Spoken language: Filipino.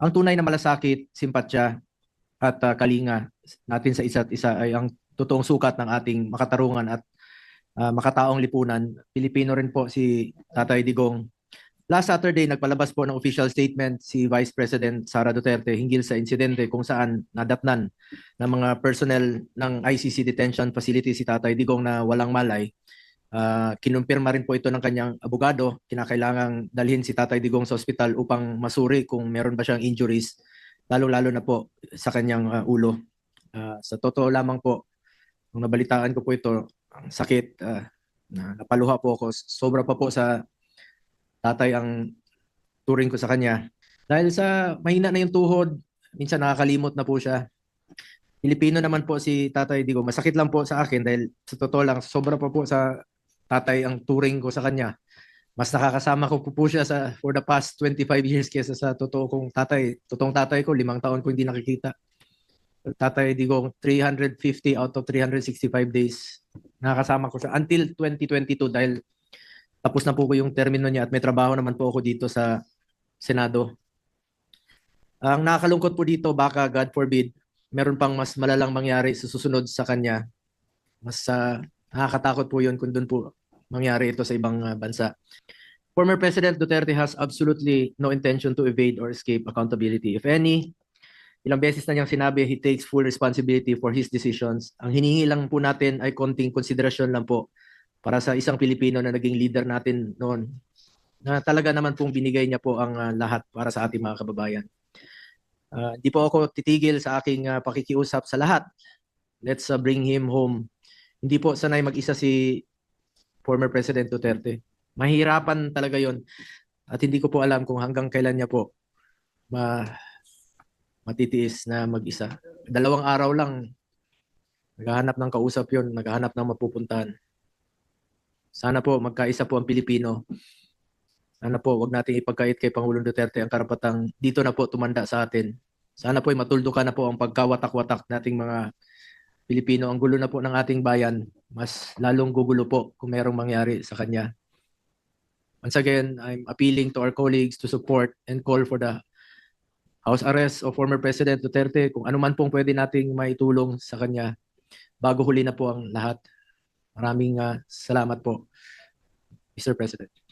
Ang tunay na malasakit, simpatya at ah, kalinga natin sa isa't isa ay ang totoong sukat ng ating makatarungan at ah, makataong lipunan. Pilipino rin po si Tatay Digong. Last Saturday, nagpalabas po ng official statement si Vice President Sara Duterte hinggil sa insidente kung saan nadatnan ng mga personnel ng ICC detention facility si Tatay Digong na walang malay. Ah, kinumpirma rin po ito ng kanyang abogado. Kinakailangang dalhin si Tatay Digong sa ospital upang masuri kung meron ba siyang injuries, lalo-lalo na po sa kanyang ah, ulo. Ah, sa totoo lamang po, nung nabalitaan ko po ito, ang sakit, ah, na napaluha po ako. Sobra pa po sa tatay ang turing ko sa kanya. Dahil sa mahina na yung tuhod, minsan nakakalimot na po siya. Pilipino naman po si Tatay Digo. Masakit lang po sa akin dahil sa totoo lang, sobra pa po sa tatay ang turing ko sa kanya. Mas nakakasama ko po, po siya sa for the past 25 years kesa sa totoo kong tatay. Totoong tatay ko, limang taon ko hindi nakikita. Tatay Digong, 350 out of 365 days. Nakakasama ko siya until 2022 dahil tapos na po ko yung termino niya at may trabaho naman po ako dito sa Senado. Ang nakakalungkot po dito, baka God forbid, meron pang mas malalang mangyari sa susunod sa kanya. Mas ah, nakakatakot po yun kung doon po mangyari ito sa ibang ah, bansa. Former President Duterte has absolutely no intention to evade or escape accountability. If any, ilang beses na niyang sinabi, he takes full responsibility for his decisions. Ang hinihingi lang po natin ay konting konsiderasyon lang po para sa isang Pilipino na naging leader natin noon. Na talaga naman pong binigay niya po ang ah, lahat para sa ating mga kababayan. Ah, Hindi po ako titigil sa aking ah, pakikiusap sa lahat. Let's ah, bring him home. Hindi po sanay mag-isa si former President Duterte. Mahirapan talaga yon At hindi ko po alam kung hanggang kailan niya po ma matitiis na mag-isa. Dalawang araw lang, naghahanap ng kausap yon naghahanap ng mapupuntahan. Sana po magkaisa po ang Pilipino. Sana po wag nating ipagkait kay Pangulong Duterte ang karapatang dito na po tumanda sa atin. Sana po ay matuldukan na po ang pagkawatak-watak nating mga Pilipino. Ang gulo na po ng ating bayan, mas lalong gugulo po kung merong mangyari sa kanya. Once again, I'm appealing to our colleagues to support and call for the house arrest of former President Duterte kung ano man pong pwede nating maitulong sa kanya bago huli na po ang lahat. Maraming ah, salamat po, Mr. President.